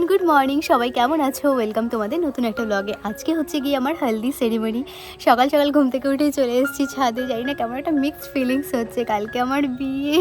Everyone good morning সবাই কেমন আছো? ওয়েলকাম তোমাদের নতুন একটা ব্লগে আজকে হচ্ছে গিয়ে আমার হলদি সেরিমনি সকাল সকাল ঘুম থেকে উঠে চলে এসেছি ছাদে। জানি না কেমন একটা মিক্সড ফিলিংস হচ্ছে। কালকে আমার বিয়ে।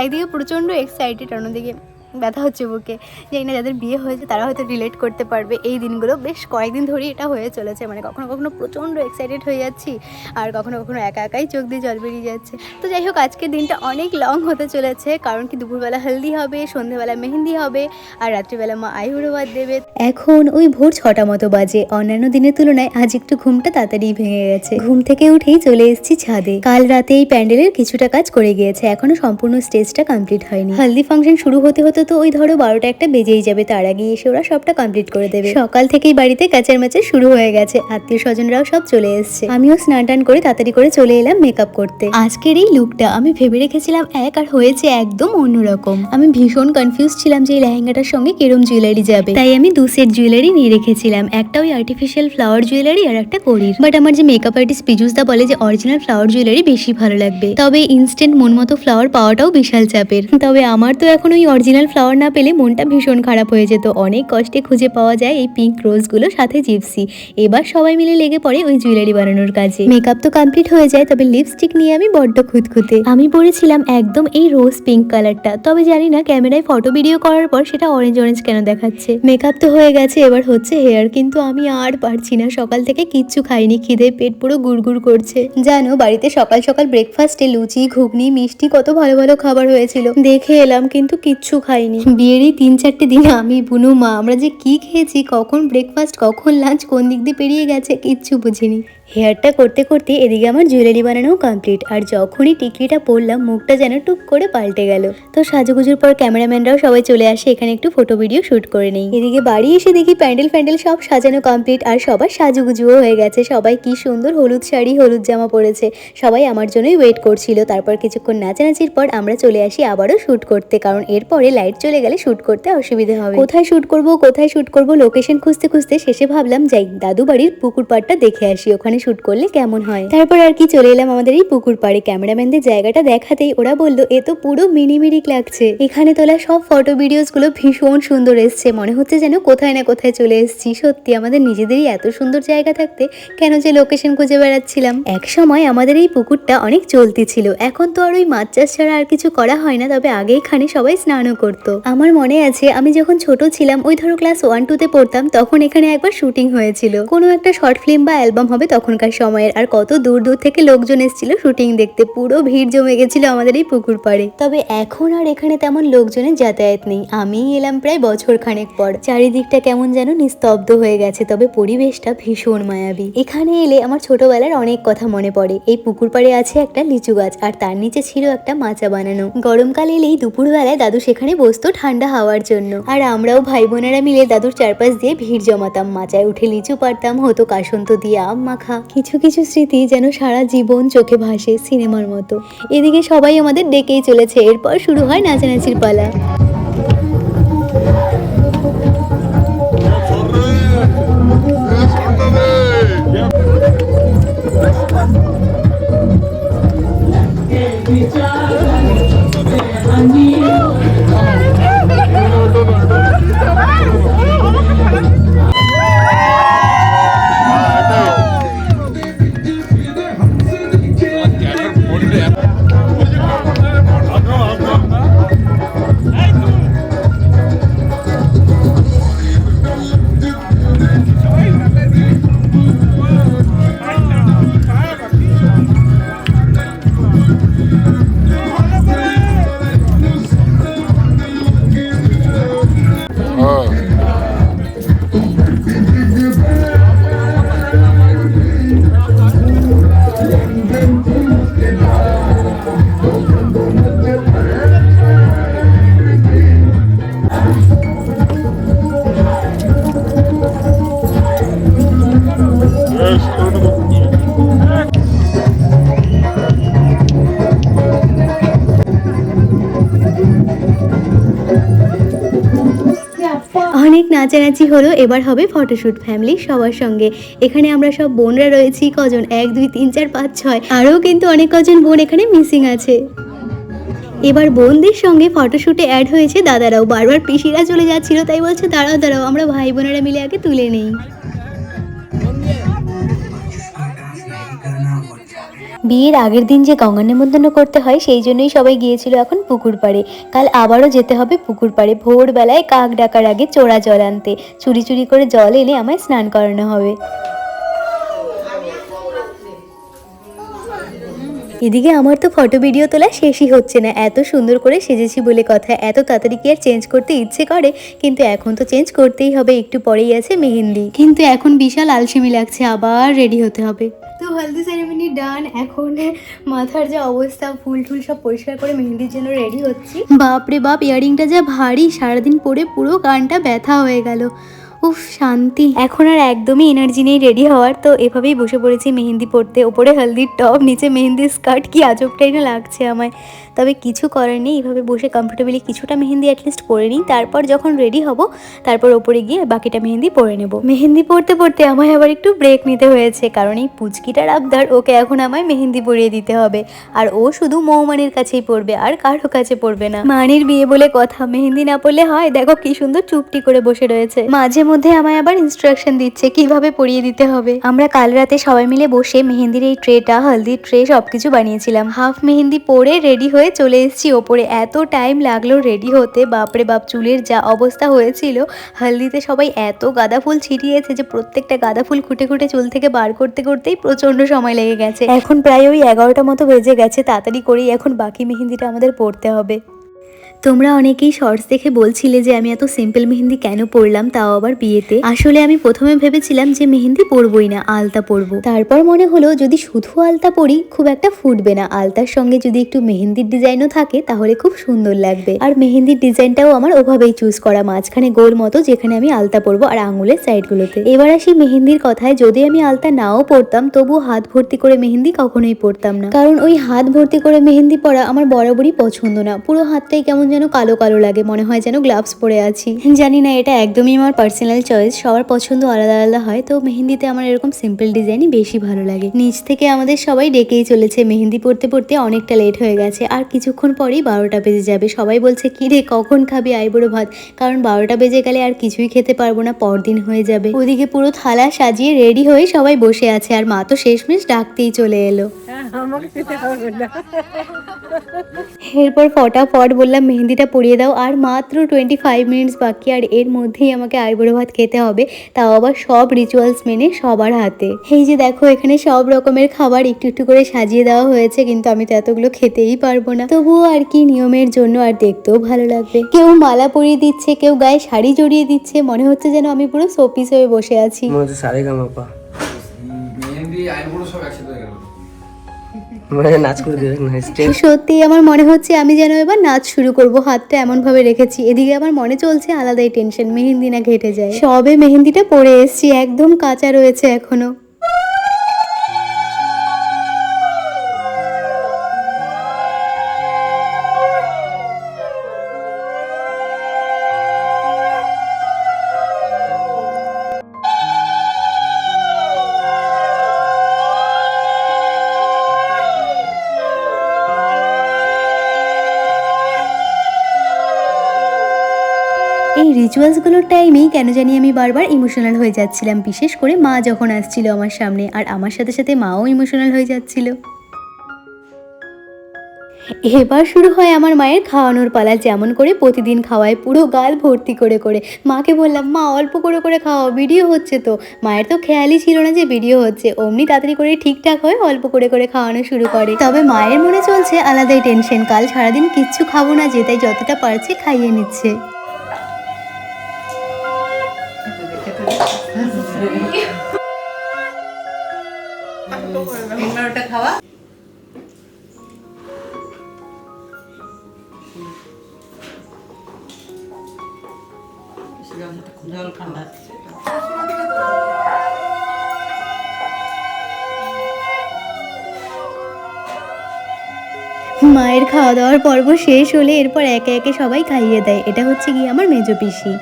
একদিকে প্রচণ্ড এক্সাইটেড অন্যদিকে ব্যথা হচ্ছে বুকে। জানি না যাদের বিয়ে হয়েছে, তারা হয়তো রিলেট করতে পারবে এই দিনগুলো। বেশ কয়েকদিন ধরেই এটা হয়ে চলেছে। মানে কখনো কখনো প্রচণ্ড এক্সাইটেড হয়ে যাচ্ছি, আর কখনো কখনো একা একাই চোখ দিয়ে জল বেরিয়ে যাচ্ছে। তো যাই হোক, আজকের দিনটা অনেক লং হতে চলেছে, কারণ কি দুপুরবেলা হলদি হবে, সন্ধেবেলা মেহেন্দি হবে, আর রাত্রিবেলা মা আইহুড়োবাদ দেবে। এখন ওই ভোর ছটা মতো বাজে। অন্যান্য দিনের তুলনায় আজ একটু ঘুমটা তাড়াতাড়ি ভেঙে গেছে। ঘুম থেকে উঠেই চলে এসেছি ছাদে। কাল রাতে এই প্যান্ডেলের কিছুটা কাজ করে গিয়েছে। এখনও সম্পূর্ণ স্টেজটা কমপ্লিট হয়নি। হলদি ফাংশন শুরু হতে হতে তো ওই ধরো বারোটা একটা বেজেই যাবে, তার আগে এসে ওরা সবটা কমপ্লিট করে দেবে। সকাল থেকেই বাড়িতে কাচের ম্যাচের শুরু হয়ে গেছে, আত্মীয় স্বজনরাও সব চলে এসছে। আমিও স্নান টান করে তাড়াতাড়ি করে চলে এলাম মেকআপ করতে। আজকের এই লুকটা আমি ভেবে রেখেছিলাম এক আর হয়েছে একদম অন্যরকম। আমি ভীষণ কনফিউজ ছিলাম যে এই লেহেঙ্গাটার সঙ্গে কিরম জুয়েলারি যাবে। তাই আমি দু সেট জুয়েলারি নিয়ে রেখেছিলাম, একটা ওই আর্টিফিশিয়াল ফ্লাওয়ার জুয়েলারি আর একটা করির বাট আমার যে মেকআপ আর্টিস্ট পিজুসদা বলে যে অরিজিনাল ফ্লাওয়ার জুয়েলারি বেশি ভালো লাগবে। তবে ইনস্ট্যান্ট মন মতো ফ্লাওয়ার পাওয়াটাও বিশাল চাপের। তবে আমার তো এখন ওই অরিজিনাল ফ্লাওয়ার না পেলে মনটা ভীষণ খারাপ হয়ে যেত। অনেক কষ্টে খুঁজে পাওয়া যায় এই পিঙ্ক রোজগুলো সাথে জিপসি এবার সবাই মিলে লেগে পড়ে ওই জুয়েলারি বানানোর কাজে। মেকআপ তো কমপ্লিট হয়ে যায়, তবে লিপস্টিক নিয়ে আমি বড্ড খুঁতখুঁতে। আমি পরেছিলাম একদম এই রোজ পিঙ্ক কালারটা তবে জানি না ক্যামেরায় ফটো ভিডিও করার পর সেটা অরেঞ্জ অরেঞ্জ কেন দেখাচ্ছে। মেকআপ তো হয়ে গেছে, এবার হচ্ছে হেয়ার কিন্তু আমি আর পারছি না, সকাল থেকে কিচ্ছু খাইনি, খিদে পেট পুরো গুড়গুড় করছে। জানো, বাড়িতে সকাল সকাল ব্রেকফাস্টে লুচি, ঘুগনি, মিষ্টি কত ভালো ভালো খাবার হয়েছিল। দেখে এলাম কিন্তু কিচ্ছু খাইনি। বিয়েরই তিন চারটে দিন আমি, বুনু, মা। আমরা যে কি খেয়েছি, কখন ব্রেকফাস্ট কখন লাঞ্চ কোন দিক দিয়ে পেরিয়ে গেছে, কিচ্ছু বুঝিনি। হেয়ারটা করতে করতে এদিকে আমার জুয়েলারি বানানোও কমপ্লিট আর যখনই টিকলিটা পরলাম, মুখটা যেন টুক করে পাল্টে গেল। তো সাজুগুজুর পর ক্যামেরাম্যানরাও সবাই চলে আসে, এখানে একটু ফটো ভিডিও শ্যুট করে নেই। এদিকে বাড়ি এসে দেখি প্যান্ডেল ফ্যান্ডেল সব সাজানো কমপ্লিট আর সবার সাজুগুজুও হয়ে গেছে। সবাই কি সুন্দর হলুদ শাড়ি, হলুদ জামা পরেছে। সবাই আমার জন্যই ওয়েট করছিল। তারপর কিছুক্ষণ নাচানাচির পর আমরা চলে আসি আবারও শ্যুট করতে, কারণ এরপরে লাইট চলে গেলে শ্যুট করতে অসুবিধা হবে। কোথায় শ্যুট করব, কোথায় শ্যুট করব লোকেশন খুঁজতে খুঁজতে শেষে ভাবলাম, যাই দাদু বাড়ির পুকুর পাড়টা দেখে আসি। ওখানে শুট করলে কেমন হয়? তারপর আর কি চলে এলাম আমাদের এই পুকুর পাড়ে। ক্যামেরাম্যানদের জায়গাটা দেখাতেই ওরা বলল, এ তো পুরো মিনিমিরিক লাগছে। এখানে তোলা সব ফটো ভিডিওসগুলো ভীষণ সুন্দর এসছে। মনে হচ্ছে যেন কোথায় না কোথায় চলে এসেছি। সত্যি, আমাদের নিজেদেরই এত সুন্দর জায়গা থাকতে কেন যে লোকেশন খুঁজে বেড়াচ্ছিলাম। এক সময় আমাদের এই পুকুরটা অনেক চলতি ছিল। এখন তো আর ওই মাছ চাষ ছাড়া আর কিছু করা হয় না, তবে আগে এখানে সবাই স্নানও করতো। আমার মনে আছে, আমি যখন ছোট ছিলাম, ওই ধরো ক্লাস ওয়ান টু তে পড়তাম, তখন এখানে একবার শুটিং হয়েছিল। কোনো একটা শর্ট ফিল্ম বা অ্যালবাম হবে তখনকার সময়ের আর কত দূর দূর থেকে লোকজন এসেছিল শুটিং দেখতে। পুরো ভিড় জমে গেছিল আমাদের এই পুকুর পাড়ে। তবে এখন আর এখানে তেমন লোকজনের যাতায়াত নেই। আমি এলাম প্রায় বছর খানেক পর। চারিদিকটা কেমন যেন নিস্তব্ধ হয়ে গেছে, তবে পরিবেশটা ভীষণ মায়াবী। এখানে এলে আমার ছোটবেলার অনেক কথা মনে পড়ে। এই পুকুর পাড়ে আছে একটা লিচু গাছ, আর তার নিচে ছিল একটা মাচা বানানো। গরমকাল এলেই দুপুরবেলায় দাদু সেখানে বসতো ঠান্ডা হাওয়ার জন্য। আর আমরাও ভাই বোনেরা মিলে দাদুর চারপাশ দিয়ে ভিড় জমাতাম। মাচায় উঠে লিচু পারতাম হতো কাসন্ত দিয়ে আম মাখা কিছু কিছু স্মৃতি যেন সারা জীবন চোখে ভাসে সিনেমার মতো। এদিকে সবাই আমাদের ডেকেই চলেছে। এরপর শুরু হয় নাচানাচির পালা। অনেক নাচানাচি হলো, এবার হবে ফটোশ্যুট ফ্যামিলি সবার সঙ্গে। এখানে আমরা সব বোনরা রয়েছি, কজন? এক, দুই, তিন, চার, পাঁচ, ছয়। আরও কিন্তু অনেক কজন বোন এখানে মিসিং আছে। এবার বোনদের সঙ্গে ফটোশ্যুটে অ্যাড হয়েছে দাদারাও। বারবার পিসিরা চলে যাচ্ছিল, তাই বলছে, দাঁড়াও দাঁড়াও, আমরা ভাই বোনেরা মিলে আগে তুলে নেই। বিয়ের আগের দিন যে গঙ্গা নিমন্ত্রণ করতে হয়, সেই জন্যই সবাই গিয়েছিল এখন পুকুর পাড়ে। কাল আবারও যেতে হবে পুকুর পাড়ে। ভোরবেলায় কাক ডাকার আগে চোরা জল আনতে। চুরি চুরি করে জল এনে আমায় স্নান করানো হবে। এদিকে আমার তো ফটো ভিডিও তোলা শেষই হচ্ছে না। এত সুন্দর করে সেজেছি বলে কথা। এত তাড়াতাড়ি কি আর চেঞ্জ করতে ইচ্ছে করে? কিন্তু এখন তো চেঞ্জ করতেই হবে। একটু পরেই আছে মেহেন্দি। কিন্তু এখন বিশাল আলসেমি লাগছে। আবার রেডি হতে হবে। তো হলদি সেরেমনি ডান এখন মাথার যে অবস্থা, ফুল টুল সব পরিষ্কার করে মেহেন্দির জন্য রেডি হচ্ছি। বাপরে বাপ ইয়ারিংটা যা ভারী, সারাদিন পরে পুরো কানটা ব্যথা হয়ে গেল। উফ, শান্তি। এখন আর একদমই এনার্জি নেই রেডি হওয়ার, তো এভাবেই বসে পড়েছি মেহেন্দি পড়তে। ওপরে হলদির টপ নিচে মেহেন্দির স্কার্ট কি আজবটাই না লাগছে আমায়। তবে কিছু করার নেই, এভাবে বসে কমফোর্টেবলি কিছুটা মেহেন্দি অ্যাটলিস্ট পরে নিই। তারপর যখন রেডি হব, তারপর ওপরে গিয়ে বাকিটা মেহেন্দি পরে নেব। মেহেন্দি পড়তে পড়তে আমায় আবার একটু ব্রেক নিতে হয়েছে, কারণ এই পুচকিটার আবদার, ওকে এখন আমায় মেহেন্দি পরিয়ে দিতে হবে। আর ও শুধু মৌমানির কাছেই পড়বে, আর কারও কাছে পড়বে না। মানির বিয়ে বলে কথা, মেহেন্দি না পড়লে হয়, দেখো কি সুন্দর চুপটি করে বসে রয়েছে। মাঝে মধ্যে আমায় আবার ইনস্ট্রাকশন দিচ্ছে কীভাবে পরিয়ে দিতে হবে। আমরা কাল রাতে সবাই মিলে বসে মেহেন্দির এই ট্রেটা হলদির ট্রে সবকিছু বানিয়েছিলাম। হাফ মেহেন্দি পরে রেডি হয়ে চলে এসেছি ওপরে। এত টাইম লাগল রেডি হতে। বাপরে বাপ, চুলের যা অবস্থা হয়েছিল। হলদিতে সবাই এত গাঁদা ফুল ছিটিয়েছে যে প্রত্যেকটা গাঁদা ফুল খুঁটে খুঁটে চুল থেকে বার করতে করতেই প্রচণ্ড সময় লেগে গেছে। এখন প্রায় ওই এগারোটা মতো বেজে গেছে। তাড়াতাড়ি করেই এখন বাকি মেহেন্দিটা আমাদের পড়তে হবে। তোমরা অনেকেই শর্টস দেখে বলছিলে যে আমি এত সিম্পল মেহেন্দি কেন পরলাম, তাও আবার বিয়েতে। আসলে আমি প্রথমে ভেবেছিলাম যে মেহেন্দি পরবই না, আলতা পরবো। তারপর মনে হলো যদি শুধু আলতা পরি, খুব একটা ফুটবে না। আলতার সঙ্গে যদি একটু মেহেন্দির ডিজাইনও থাকে, তাহলে খুব সুন্দর লাগবে। আর মেহেন্দির ডিজাইনটাও আমার ওভাবেই চুজ করা, মাঝখানে গোল মতো যেখানে আমি আলতা পরবো আর আঙুলের সাইডগুলোতে এবার আসি মেহেন্দির কথায়, যদি আমি আলতা নাও পরতাম তবু হাত ভর্তি করে মেহেন্দি কখনোই পরতাম না। কারণ ওই হাত ভর্তি করে মেহেন্দি পরা আমার বরাবরই পছন্দ না। পুরো হাতটাই কেমন যেন কালো কালো লাগে মনে হয় যেন গ্লাভস পরে আছি। জানি না এটা একদমই আমার পার্সোনাল চয়েস সবার পছন্দ আলাদা আলাদা হয় তো মেহেন্দিতে আমার এরকম সিম্পল ডিজাইনই বেশি ভালো লাগে। নিচ থেকে আমাদের সবাই ডেকেই চলেছে মেহেন্দি পড়তে পড়তে অনেকটা লেট হয়ে গেছে আর কিছুক্ষণ পরেই বারোটা বেজে যাবে। সবাই বলছে কি রে কখন খাবি আইবুড়ো ভাত? কারণ বারোটা বেজে গেলে আর কিছুই খেতে পারব না পরদিন হয়ে যাবে। ওদিকে পুরো থালা সাজিয়ে রেডি হয়ে সবাই বসে আছে আর মা তো শেষমেশ ডাকতেই চলে এলো। এরপর ফটাফট বললাম মেহেন্দিটা পরিয়ে দাও। আর মাত্র টোয়েন্টি ফাইভ মিনিটস বাকি আর এর মধ্যেই আমাকে আইবুড়ো ভাত খেতে হবে। তাও আবার সব রিচুয়ালস মেনে সবার হাতে। এই যে দেখো এখানে সব রকমের খাবার একটু একটু করে সাজিয়ে দেওয়া হয়েছে কিন্তু আমি তো এতগুলো খেতেই পারব না। তবুও আর কি নিয়মের জন্য আর দেখতেও ভালো লাগবে। কেউ মালা পরিয়ে দিচ্ছে কেউ গায়ে শাড়ি জড়িয়ে দিচ্ছে মনে হচ্ছে যেন আমি পুরো শোপিস হয়ে বসে আছি। মনে হচ্ছে সারে গামাপা মেহেন্দি আইবুড়ো সব একসাথে করে দেবে সত্যি আমার মনে হচ্ছে আমি যেন এবার নাচ শুরু করব, হাতটা এমন ভাবে রেখেছি। এদিকে আমার মনে চলছে আলাদাই টেনশন মেহেন্দি না ঘেটে যায়। সবে মেহেন্দিটা পরে এসছি, একদম কাঁচা রয়েছে এখনও। রিচুয়ালসগুলোর টাইমেই কেন জানি আমি বারবার ইমোশনাল হয়ে যাচ্ছিলাম, বিশেষ করে মা যখন আসছিল আমার সামনে, আর আমার সাথে সাথে মাও ইমোশনাল হয়ে যাচ্ছিল। এবার শুরু হয় আমার মায়ের খাওয়ানোর পালা, যেমন করে প্রতিদিন খাওয়ায় পুরো গাল ভর্তি করে করে। মাকে বললাম, মা, অল্প করে করে খাওয়াও ভিডিও হচ্ছে তো। মায়ের তো খেয়ালই ছিল না যে ভিডিও হচ্ছে। অমনি তাড়াতাড়ি করে ঠিকঠাক হয়ে অল্প করে করে খাওয়ানো শুরু করে। তবে মায়ের মনে চলছে আলাদাই টেনশন কাল সারাদিন কিচ্ছু খাব না, যে তাই যতটা পারছে খাইয়ে নিচ্ছে। ওটা খাওয়া। জল ঠান্ডা মায়ের খাওয়া দাওয়ার পর্ব শেষ হলে এরপর একে একে সবাই খাইয়ে দেয়। এটা হচ্ছে গিয়ে আমার মেজো পিসি।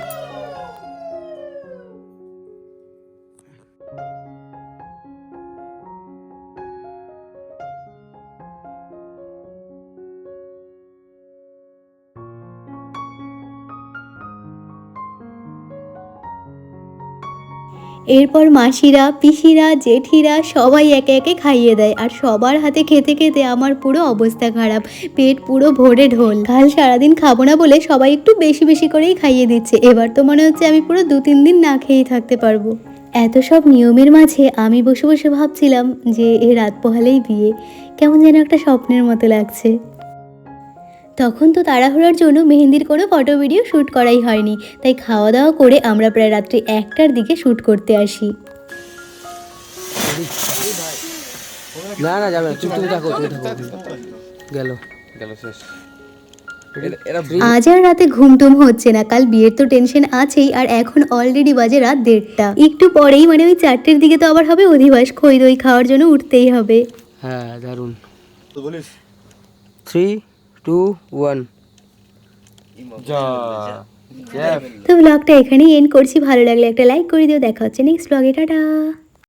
এরপর মাসিরা, পিসিরা, জেঠিরা সবাই একে একে খাইয়ে দেয় আর সবার হাতে খেতে খেতে আমার পুরো অবস্থা খারাপ। পেট পুরো ভরে ঢোল। কাল সারাদিন খাব না বলে সবাই একটু বেশি বেশি করেই খাইয়ে দিচ্ছে। এবার তো মনে হচ্ছে আমি পুরো দু তিন দিন না খেয়েই থাকতে পারব। এত সব নিয়মের মাঝে আমি বসে বসে ভাবছিলাম যে এ রাত পোহালেই বিয়ে। কেমন যেন একটা স্বপ্নের মতো লাগছে। তখন তো তাড়াহুড়োর জন্য মেহেন্দির কোনো ফটো ভিডিও শ্যুট করাই হয়নি। তাই খাওয়া দাওয়া করে আমরা প্রায় রাত্রি একটার দিকে শ্যুট করতে আসি। না না যাবে তুমি থাকো তুমি থাকো। গেল। গেল শেষ। আজ আর রাতে ঘুমটুম হচ্ছে না কাল বিয়ের তো টেনশন আছেই আর এখন অলরেডি বাজে রাত দেড়টা। একটু পরেই মানে ওই চারটের দিকে তো আবার হবে অধিবাস খই দই খাওয়ার জন্য উঠতেই হবে। হ্যাঁ দারুণ থ্রি টু ওয়ান যা। তো ব্লগটা এখানেই এন্ড করছি। ভালো লাগলে একটা লাইক করে দিও। দেখা হচ্ছে নেক্সট ব্লগে টাটা।